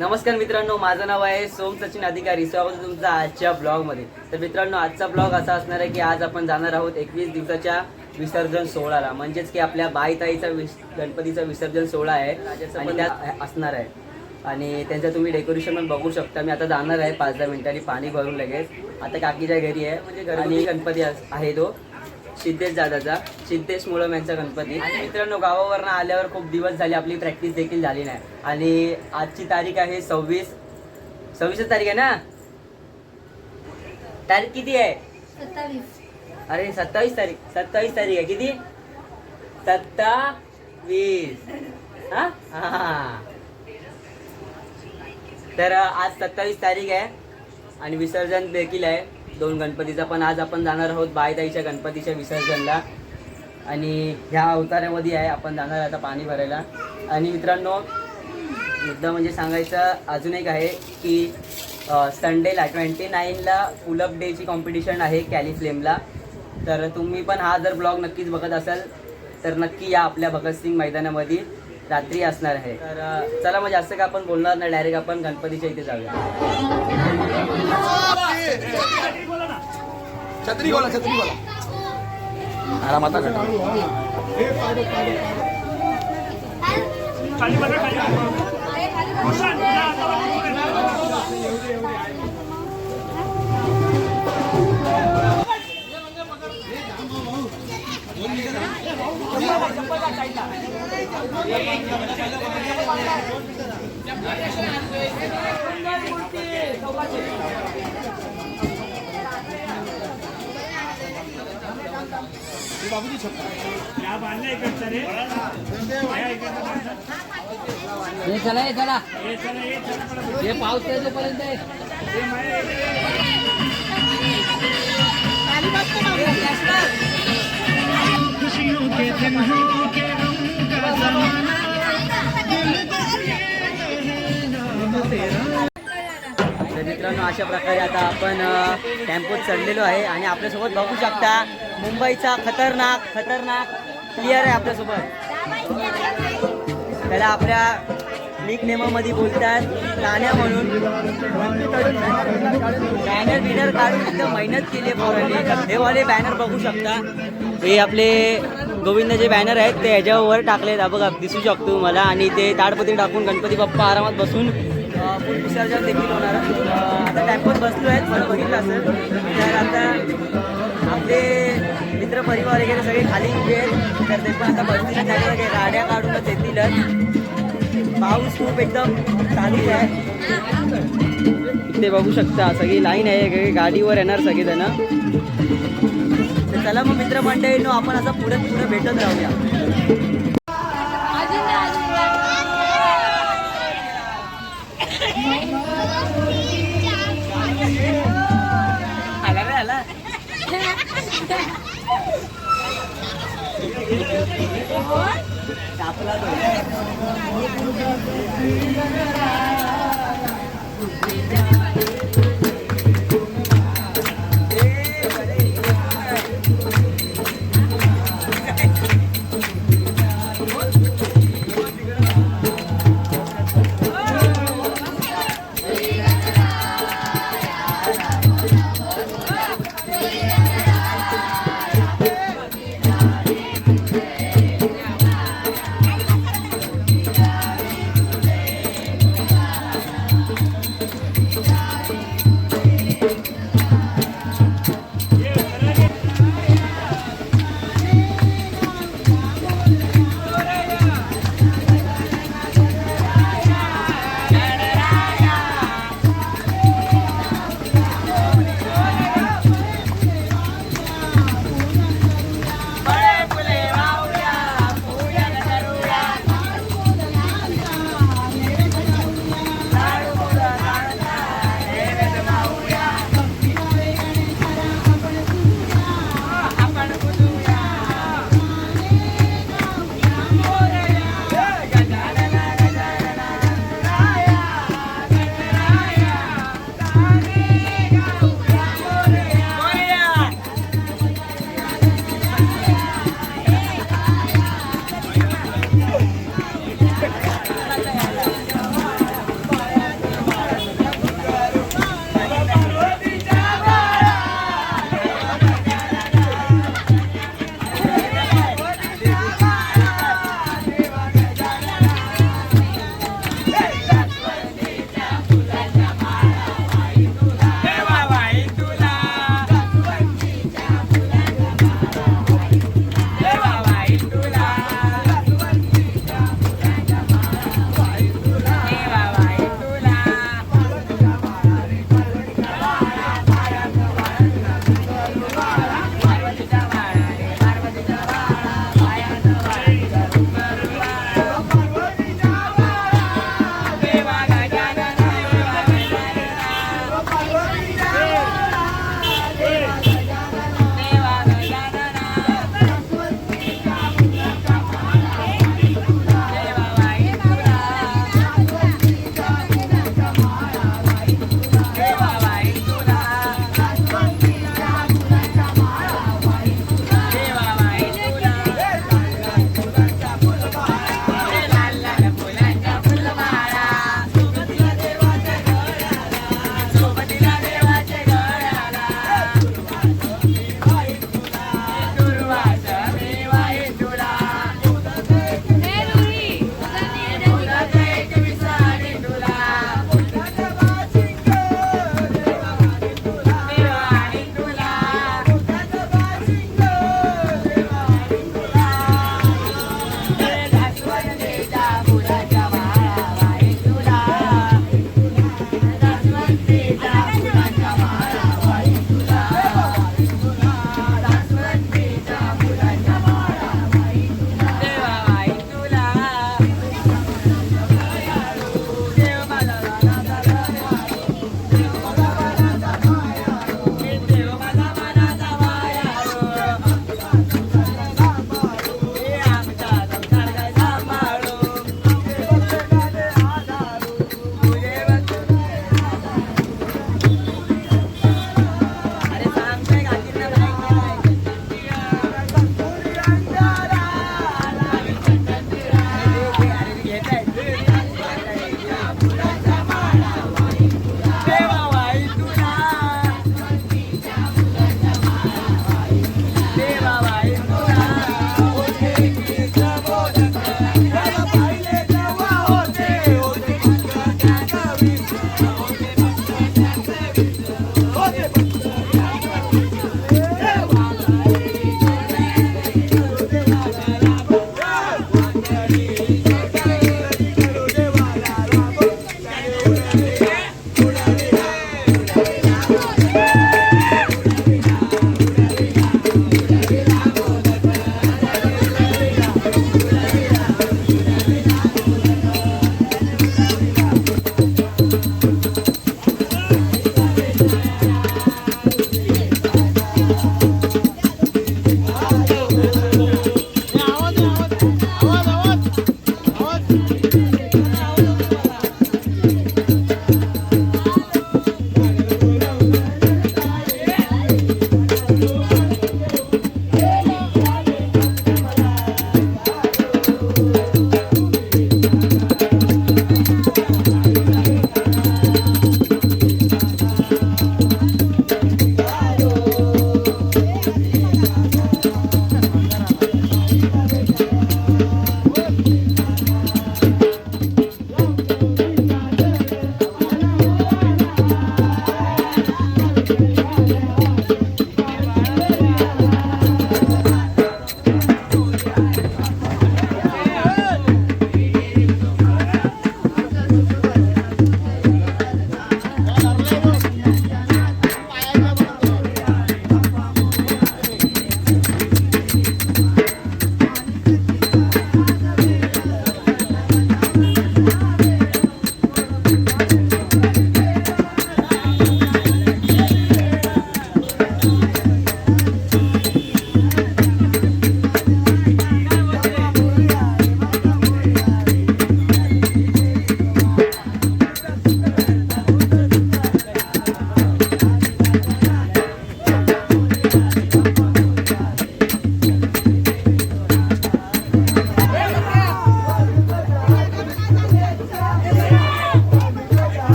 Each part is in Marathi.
नमस्कार मित्रांनो माझं नाव आहे सोम सचिन अधिकारी. स्वागत तुमचं आजच्या ब्लॉगमध्ये. तर मित्रांनो आजचा ब्लॉग असा असणार आहे की आज आपण जाणार आहोत एकवीस दिवसाच्या विसर्जन सोहळ्याला. म्हणजेच की आपल्या बाईताईचा विस गणपतीचा विसर्जन सोहळा आहे आणि त्यात असणार आहे. आणि त्यांचं तुम्ही डेकोरेशन पण बघू शकता. मी आता जाणार आहे पाच दहा मिनिटांनी. पाणी भरून लगेच. आता काकीच्या घरी आहे. म्हणजे घरी गणपती आहे तो. सिद्धेश दादाचा. सिद्धेश मुळम यांचा गणपती. आणि मित्रांनो गावावरनं आल्यावर खूप दिवस झाले आपली प्रॅक्टिस देखील झाली नाही. आणि आजची तारीख आहे सव्वीस. सव्वीस तारीख आहे ना? तारीख किती आहे? सत्तावीस. अरे सत्तावीस तारीख. सत्तावीस तारीख आहे. किती? सत्तावीस. हा हा. तर आज सत्तावीस तारीख आहे आणि विसर्जन देखील आहे. दोन गणपतीचा पण आज आपण जाणार आहोत बायताईच्या गणपतीच्या विसर्जनला. आणि ह्या अवतारामध्ये आहे आपण जाणार आहे आता पाणी भरायला. आणि मित्रांनो मुद्दा म्हणजे सांगायचं अजून एक आहे की संडेला ट्वेंटी नाईनला पुलअप डेची कॉम्पिटिशन आहे कॅलिफ्लेमला तर तुम्ही पण हा जर ब्लॉग नक्कीच बघत असाल तर नक्की या आपल्या भगतसिंग मैदानामध्ये. रात्री असणार आहे. तर चला मग जास्त का आपण बोलणार नाही डायरेक्ट आपण गणपतीच्या इथे जाऊया. छत्री बोला छत्री बोला. आरामात हे चला हे चला हे पाऊस येतोपर्यंत आहे. तर अशा प्रकारे आता आपण टेम्पोत चढलेलो आहे आणि आपल्यासोबत बघू शकता मुंबईचा खतरनाक खतरनाक प्लेअर आहे आपल्यासोबत. त्याला आपल्या लीग नेमामध्ये बोलतात गाण्या म्हणून. बॅनर बिनर काढून एकदम मेहनत केली आहे पोरांनी. हे वाले बॅनर बघू शकता. हे आपले गोविंदाचे बॅनर आहेत ते ह्याच्यावर टाकले आहेत बघा दिसू शकतो मला आणि ते ताडपत्री टाकून गणपती बाप्पा आरामात बसून विसर्जन देखील होणार टेम्पोत बसलो आहेत मला बघितलं असेल तर आता आपले मित्र परिवार वगैरे सगळे खाली उभे आहेत. तर ते पण आता बसतील. त्याच्या सगळे गाड्या काढूनच येतीलच. पाऊस खूप एकदम चालू आहे. इथे बघू शकता सगळी लाईन आहे सगळी गाडीवर येणार सगळेजण. तर चला मग मित्रमंडळींनो आपण असं पुढे पुढे भेटत राहूया. कापला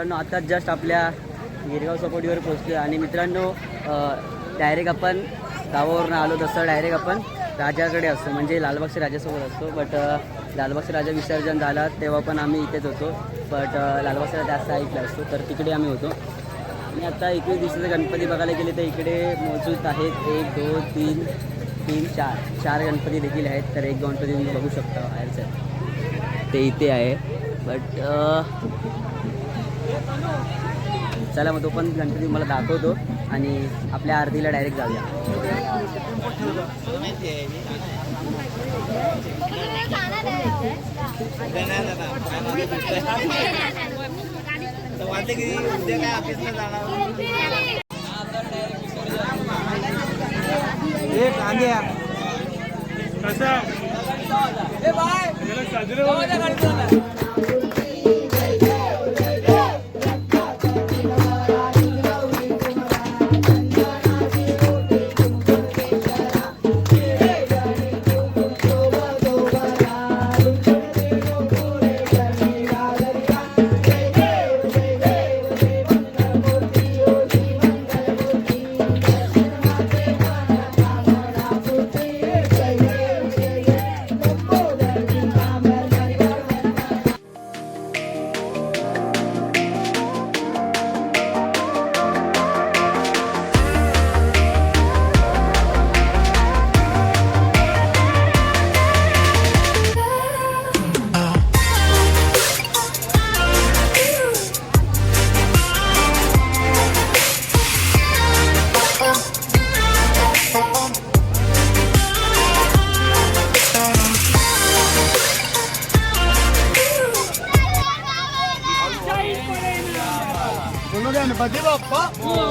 मित्रांनो आत्ताच जस्ट आपल्या गिरगाव सपोर्टीवर पोहोचलो आणि मित्रांनो डायरेक्ट आपण गावावरून आलो तसं डायरेक्ट आपण राजाकडे असतो म्हणजे लालबागच्या राजासोबत असतो. बट लालबागचा राजा विसर्जन झाला तेव्हा पण आम्ही इथेच होतो. बट लालबागचा राजा त्या साईडला असतो तर तिकडे आम्ही होतो. आणि आता एकवीस दिवसाचे गणपती बघायला गेले तर इकडे मोजूत आहेत एक दोन तीन तीन चार चार गणपती देखील आहेत. तर एक गणपती तुम्ही बघू शकता बाहेरचं. ते इथे आहे. बट चला मग तो पण गणपती मला दाखवतो आणि आपल्या आरतीला डायरेक्ट जाऊया. बोलो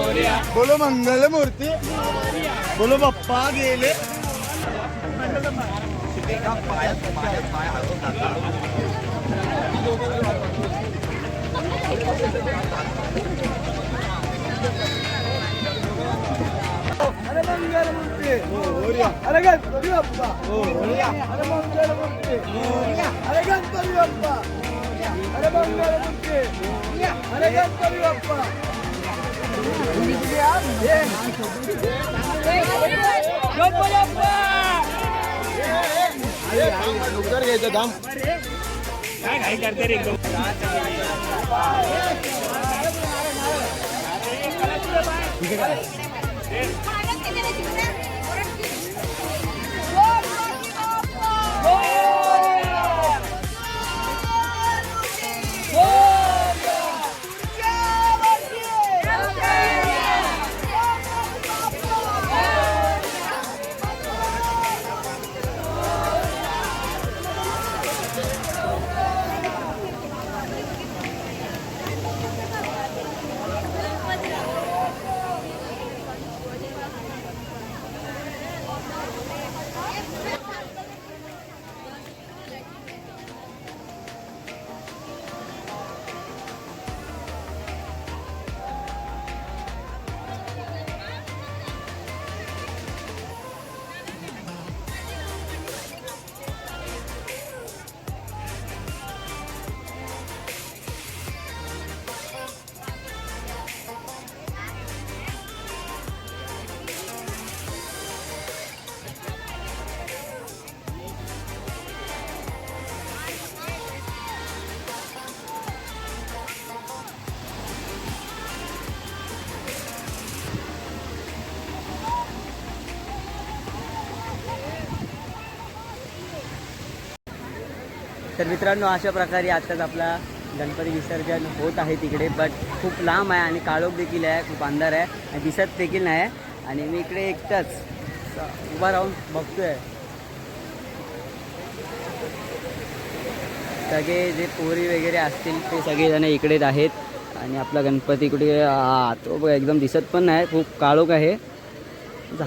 बोलो मंगल मूर्ती बोलो बाप्पा गेले अरे मंगल मूर्ती अरे गणपती बाप्पा अरे मंगल मूर्ती अरे गणपती बाप्पा अरे मंगल मूर्ती अरे गणपती बाप्पा लवकर घ्यायचं धाम तर मित्रांनो अशा प्रकारे आत्ताच आपला गणपती विसर्जन होत आहे तिकडे बट खूप लांब आहे आणि काळोख देखील आहे खूप अंधार आहे आणि दिसत देखील नाही आहे. आणि मी इकडे एकटाच उभा राहून बघतोय. सगळे जे पोरी वगैरे असतील ते सगळेजण इकडेच आहेत आणि आपला गणपती इकडे तो एकदम दिसत पण नाही खूप काळोख आहे.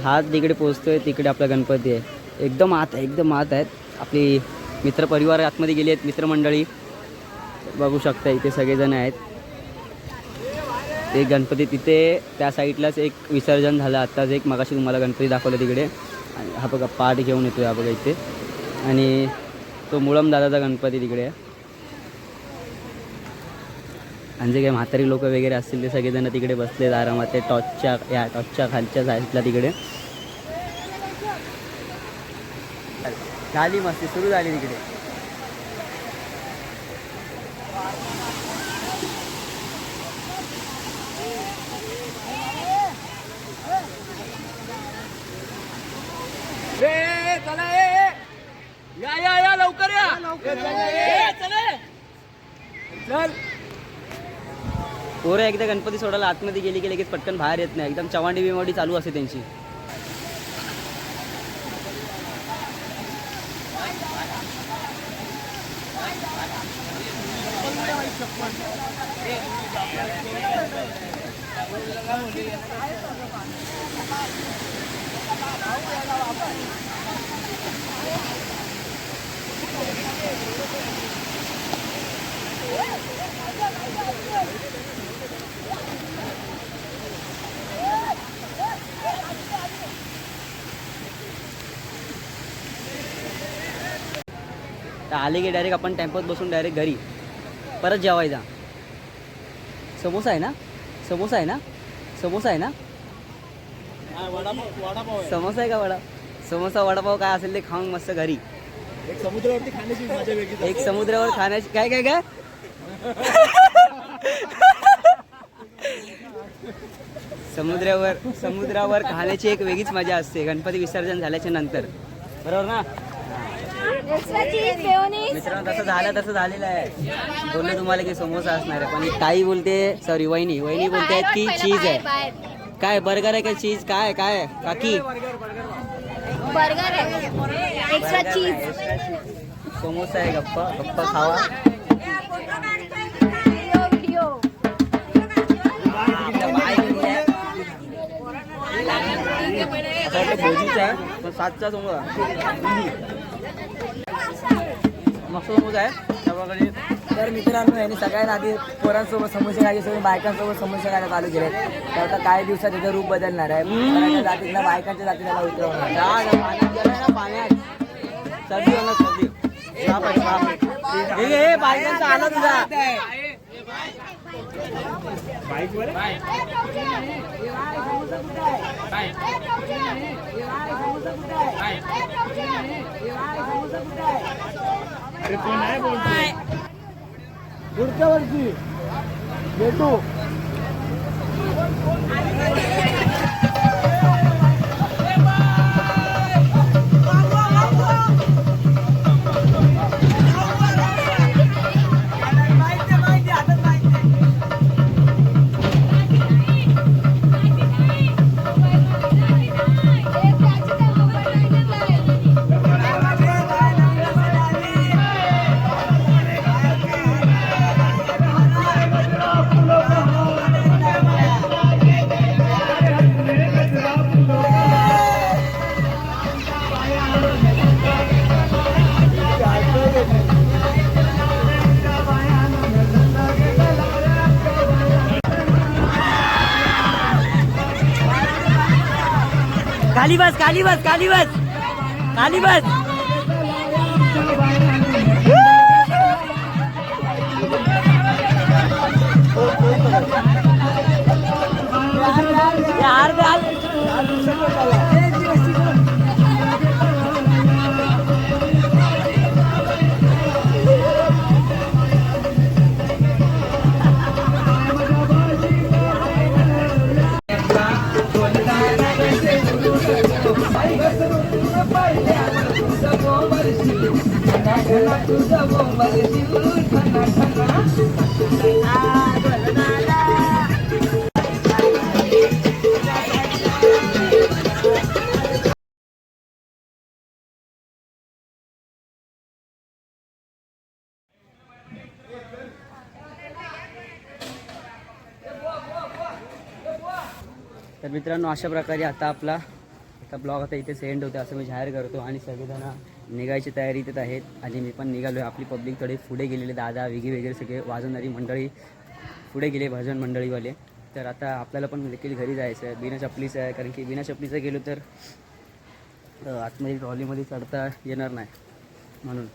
हात तिकडे पोचतोय तिकडे आपला गणपती आहे. एकदम आत आहे एकदम आत आहेत. आपली मित्रपरिवार आतमध्ये गेले आहेत मित्रमंडळी. बघू शकता इथे सगळेजण आहेत. ते गणपती तिथे त्या साईडलाच एक विसर्जन झालं. आत्ताच एक मगाशी तुम्हाला गणपती दाखवलं तिकडे. आणि हा बघा पाठ घेऊन येतो हा बघा इथे. आणि तो मुळम दादाचा गणपती तिकडे. आहे आणि जे काही म्हातारी लोक वगैरे असतील ते सगळेजण तिकडे बसलेत आरामात. ते टॉर्चच्या या टॉर्चच्या खालच्या साईडला तिकडे. झाली मस्ती सुरू झाली तिकडे. चला ए या या या लवकर या. चल पोरं एकदा गणपती सोडायला आतमध्ये गेली की लगेच पटकन बाहेर येत नाही. एकदम चवांडी बिवाडी चालू असते त्यांची. आले की डायरेक्ट आपण टेम्पोत बसून डायरेक्ट घरी. परत जेवायचा समोसा आहे ना? समोसा आहे ना? समोसा आहे ना? समोसा आहे का वडा? समोसा वडापाव काय असेल ते खाऊन मस्त घरी. एक समुद्रावरती खाण्याची मजा वेगळी एक समुद्रावर खाण्याची काय काय काय? समुद्रावर समुद्रावर खाण्याची एक वेगळीच मजा असते. गणपती विसर्जन झाल्याच्यानंतर. बरोबर ना? मित्रांनो तसं झालं तसं झालेलं आहे. बोललो तुम्हाला की समोसा असणार आहे पण ताई बोलते सॉरी वहिनी वहिनी बोलते आहेत की चीज आहे. काय बर्गर आहे का चीज काय काय? काकी? बर्गर आहे एक्स्ट्रा चीज समोसा आहे गप्पा गप्पा खावा. भोजीचा पण सातचा समोसा. मस्त आहे. त्याप्रकारे तर मित्रांनो यांनी सगळ्यात आधी पोरांसोबत समोसे खायचे सोडून बायकांसोबत समोसे खायला चालू केले. तर आता काही दिवसात त्याचं रूप बदलणार आहे. पोरांच्या बायकांच्या जातीत त्याला उतरवणार पाण्यात. सर्दी होणार सर्दी बायकांचा आला तुझा बोलतोय पुढच्या वर्षी भेटू खाली बस खाली बस खाली बस खाली बस यार यार तर मित्रांनो अशा प्रकारे आता आपला आता ब्लॉग आता इथे सेंड होते असं मी जाहीर करतो आणि सगळेजण निघायची तयारी इथेच आहेत. आणि मी पण निघालो आहे. आपली पब्लिक थोडे पुढे गेलेले दादा विगी वगैरे सगळे वाजवणारी मंडळी पुढे गेले भजन मंडळीवाले. तर आता आपल्याला पण देखील घरी जायचं आहे. बिना चपलीचं आहे. कारण की बिना चपलीचं गेलो तर आतमध्ये ट्रॉलीमध्ये चढता येणार नाही. म्हणून.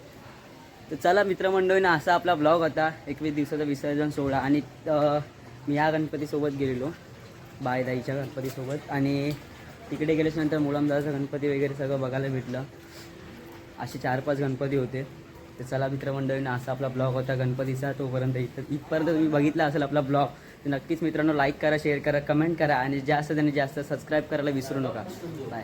तर चला मित्रमंडळीनं असा आपला ब्लॉग होता. एकवीस दिवसाचा विसर्जन सोहळा. आणि मी या गणपतीसोबत गेलेलो. बायदाईच्या गणपतीसोबत. आणि तिकडे गेल्याच्यानंतर मुलामदाचा गणपती वगैरे सगळं बघायला भेटलं. असे चार पाच गणपती होते. तर चला मित्रमंडळीनं असा आपला ब्लॉग होता गणपतीचा तोपर्यंत इथं इथपर्यंत तुम्ही बघितला असेल आपला ब्लॉग तर नक्कीच मित्रांनो लाईक करा शेअर करा कमेंट करा आणि जास्त आणि जास्त सबस्क्राईब करायला विसरू नका. बाय